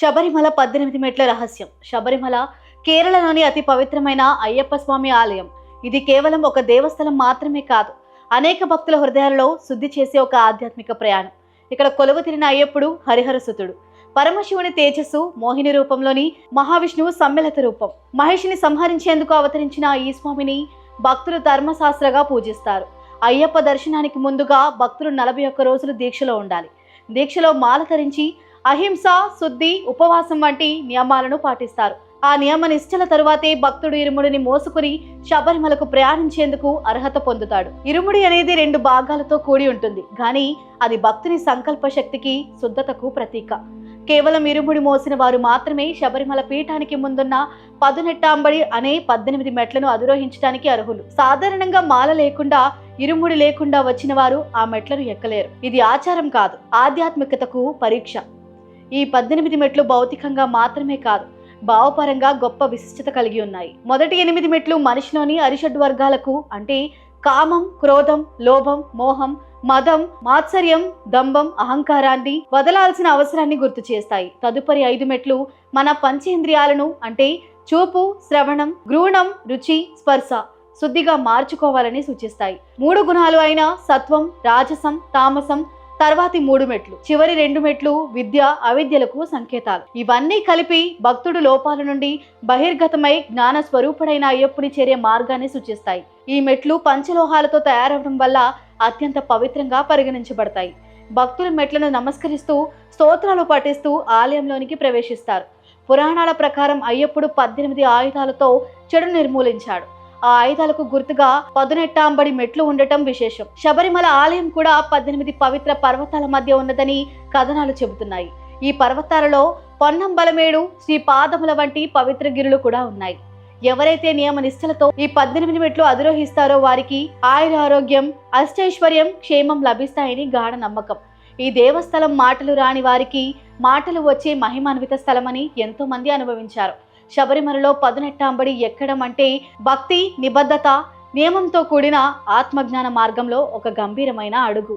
శబరిమల పద్దెనిమిది మెట్ల రహస్యం. శబరిమల కేరళలోని అతి పవిత్రమైన అయ్యప్ప స్వామి ఆలయం. ఇది కేవలం ఒక దేవస్థలం మాత్రమే కాదు అనేక భక్తుల హృదయాలలో శుద్ధి చేసే ఒక ఆధ్యాత్మిక ప్రయాణం. ఇక్కడ కొలువు తిరిగిన అయ్యప్పుడు హరిహరసుతుడు పరమశివుని తేజస్సు మోహిని రూపంలోని మహావిష్ణువు సమ్మిళిత రూపం. మహిషిని సంహరించేందుకు అవతరించిన ఈ స్వామిని భక్తులు ధర్మశాస్త్రగా పూజిస్తారు. అయ్యప్ప దర్శనానికి ముందుగా భక్తులు నలభై ఒక్క రోజులు దీక్షలో ఉండాలి. దీక్షలో మాల ధరించి అహింస శుద్ధి ఉపవాసం వంటి నియమాలను పాటిస్తారు. ఆ నియమ నిష్ఠల తరువాతే భక్తుడు ఇరుముడిని మోసుకుని శబరిమలకు ప్రయాణించేందుకు అర్హత పొందుతాడు. ఇరుముడి అనేది రెండు భాగాలతో కూడి ఉంటుంది. కానీ అది భక్తుని సంకల్ప శక్తికి శుద్ధతకు ప్రతీక. కేవలం ఇరుముడి మోసిన వారు మాత్రమే శబరిమల పీఠానికి ముందున్న పదునెట్టాంబడి అనే పద్దెనిమిది మెట్లను అధిరోహించడానికి అర్హులు. సాధారణంగా మాల లేకుండా ఇరుముడి లేకుండా వచ్చిన వారు ఆ మెట్లను ఎక్కలేరు. ఇది ఆచారం కాదు. ఆధ్యాత్మికతకు పరీక్ష. ఈ పద్దెనిమిది మెట్లు భౌతికంగా మాత్రమే కాదు భావపరంగా గొప్ప విశిష్టత కలిగి ఉన్నాయి. మొదటి ఎనిమిది మెట్లు మనిషిలోని అరిషడ్ వర్గాలకు అంటే కామం క్రోధం లోభం మోహం మదం మాత్సర్యం దంభం అహంకారాన్ని వదలాల్సిన అవసరాన్ని గుర్తు చేస్తాయి. తదుపరి ఐదు మెట్లు మన పంచేంద్రియాలను అంటే చూపు శ్రవణం గ్రూణం రుచి స్పర్శ శుద్ధిగా మార్చుకోవాలని సూచిస్తాయి. మూడు గుణాలు అయిన సత్వం రాజసం తామసం తర్వాతి మూడు మెట్లు. చివరి రెండు మెట్లు విద్య అవిద్యలకు సంకేతాలు. ఇవన్నీ కలిపి భక్తుడు లోపాల నుండి బహిర్గతమై జ్ఞాన స్వరూపుడైన అయ్యప్పుని చేరే మార్గాన్ని సూచిస్తాయి. ఈ మెట్లు పంచలోహాలతో తయారవడం వల్ల అత్యంత పవిత్రంగా పరిగణించబడతాయి. భక్తులు మెట్లను నమస్కరిస్తూ స్తోత్రాలు పఠిస్తూ ఆలయంలోనికి ప్రవేశిస్తారు. పురాణాల ప్రకారం అయ్యప్పుడు పద్దెనిమిది ఆయుధాలతో చెడు నిర్మూలించాడు. ఆ ఆయుధాలకు గుర్తుగా పదునెట్టాంబడి మెట్లు ఉండటం విశేషం. శబరిమల ఆలయం కూడా పద్దెనిమిది పవిత్ర పర్వతాల మధ్య ఉన్నదని కథనాలు చెబుతున్నాయి. ఈ పర్వతాలలో పొన్నంబలమేడు శ్రీ పాదముల వంటి పవిత్ర గిరులు కూడా ఉన్నాయి. ఎవరైతే నియమ నిష్టలతో ఈ పద్దెనిమిది మెట్లు అధిరోహిస్తారో వారికి ఆయుర ఆరోగ్యం అష్టైశ్వర్యం క్షేమం లభిస్తాయని గాఢ నమ్మకం. ఈ దేవస్థలం మాటలు రాని వారికి మాటలు వచ్చే మహిమాన్విత స్థలమని ఎంతో మంది అనుభవించారు. శబరిమలలో పదునెట్టాంబడి ఎక్కడం అంటే భక్తి నిబద్ధత నియమంతో కూడిన ఆత్మజ్ఞాన మార్గంలో ఒక గంభీరమైన అడుగు.